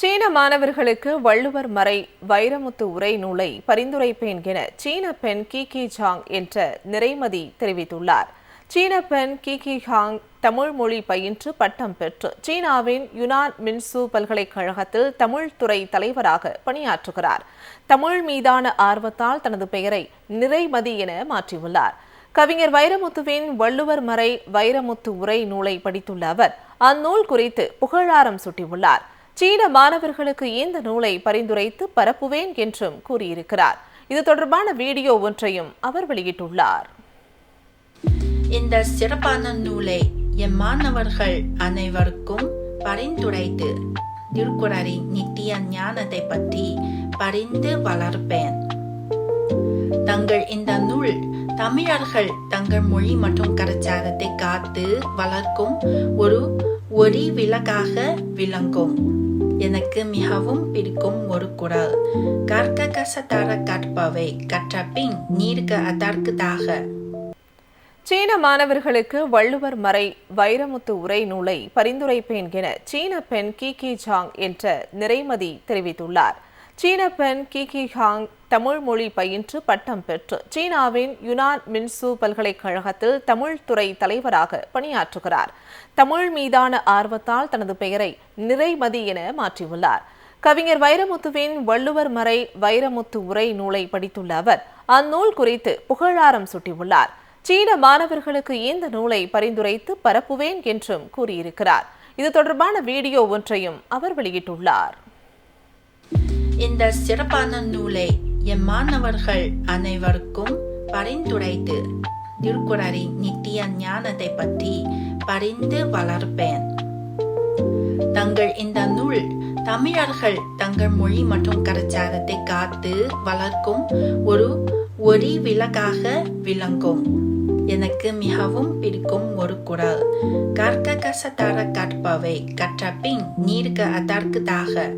சீன மாணவர்களுக்கு வள்ளுவர் மறை வைரமுத்து உரை நூலை பரிந்துரைப்பேன் என சீன பெண் கிகி ஜாங் என்ற நிறைமதி தெரிவித்துள்ளார். சீன பெண் கிகி ஹாங் தமிழ் மொழி பயின்று பட்டம் பெற்று சீனாவின் யுனான் மின்சு பல்கலைக்கழகத்தில் தமிழ் துறை தலைவராக பணியாற்றுகிறார். தமிழ் மீதான ஆர்வத்தால் தனது பெயரை நிறைமதி என மாற்றியுள்ளார். கவிஞர் வைரமுத்துவின் வள்ளுவர் மறை வைரமுத்து உரை நூலை படித்துள்ள அவர் அந்நூல் குறித்து புகழாரம் சூட்டியுள்ளார். சீன மாணவர்களுக்கு இந்த நூலை பரிந்துரைத்து பரப்புவேன் என்றும் கூறியிருக்கிறார். இது தொடர்பான வீடியோ ஒன்றையும் அவர் வெளியிட்டுள்ளார். இந்த சிறப்பான நூலை என் மாணவர்கள் அனைவருக்கும் பரிந்துரைத்து திருக்குறளின் நித்திய ஞானத்தை பற்றி பரிந்து வளர்ப்பேன். தங்கள் இந்த நூல் தமிழர்கள் தங்கள் மொழி மற்றும் கலாச்சாரத்தை காத்து வளர்க்கும் ஒரு ஒளி விளக்காக விளங்கும். எனக்கு மிகவும் பிடிக்கும் ஒரு குரல். கற்க கசத்தர கற்பவை கற்ற பின் அதற்குதாக சீன மாணவர்களுக்கு வள்ளுவர் மறை வைரமுத்து உரை நூலை பரிந்துரைப்பேன் என சீன பெண் கி கி ஜாங் என்ற நிறைமதி தெரிவித்துள்ளார். சீன பெண் கிகி ஹாங் தமிழ் மொழி பயின்று பட்டம் பெற்று சீனாவின் யுனான் மின்சு பல்கலைக்கழகத்தில் தமிழ் துறை தலைவராக பணியாற்றுகிறார். தமிழ் மீதான ஆர்வத்தால் தனது பெயரை நிறைமதி என மாற்றியுள்ளார். கவிஞர் வைரமுத்துவின் வள்ளுவர் மறை வைரமுத்து உரை நூலை படித்துள்ள அவர் அந்நூல் குறித்து புகழாரம் சூட்டியுள்ளார். சீன மாணவர்களுக்கு இந்த நூலை பரிந்துரைத்து பரப்புவேன் என்றும் கூறியிருக்கிறார். இது தொடர்பான வீடியோ ஒன்றையும் அவர் வெளியிட்டுள்ளார். இந்த சிறப்பான நூலை என் மாணவர்கள் அனைவருக்கும் பரிந்துரைத்து திருக்குறளின் நித்திய ஞானத்தை பற்றி பரிந்து வளர்ப்பேன். தங்கள் இந்த நூல் தமிழர்கள் தங்கள் மொழி மற்றும் கலாச்சாரத்தை காத்து வளர்க்கும் ஒரு ஒளி விளக்காக விளங்கும். எனக்கு மிகவும் பிடிக்கும் ஒரு குரல் கற்க கசத்தர கற்பவை கற்ற பின் நீர்க்க அதற்குதாக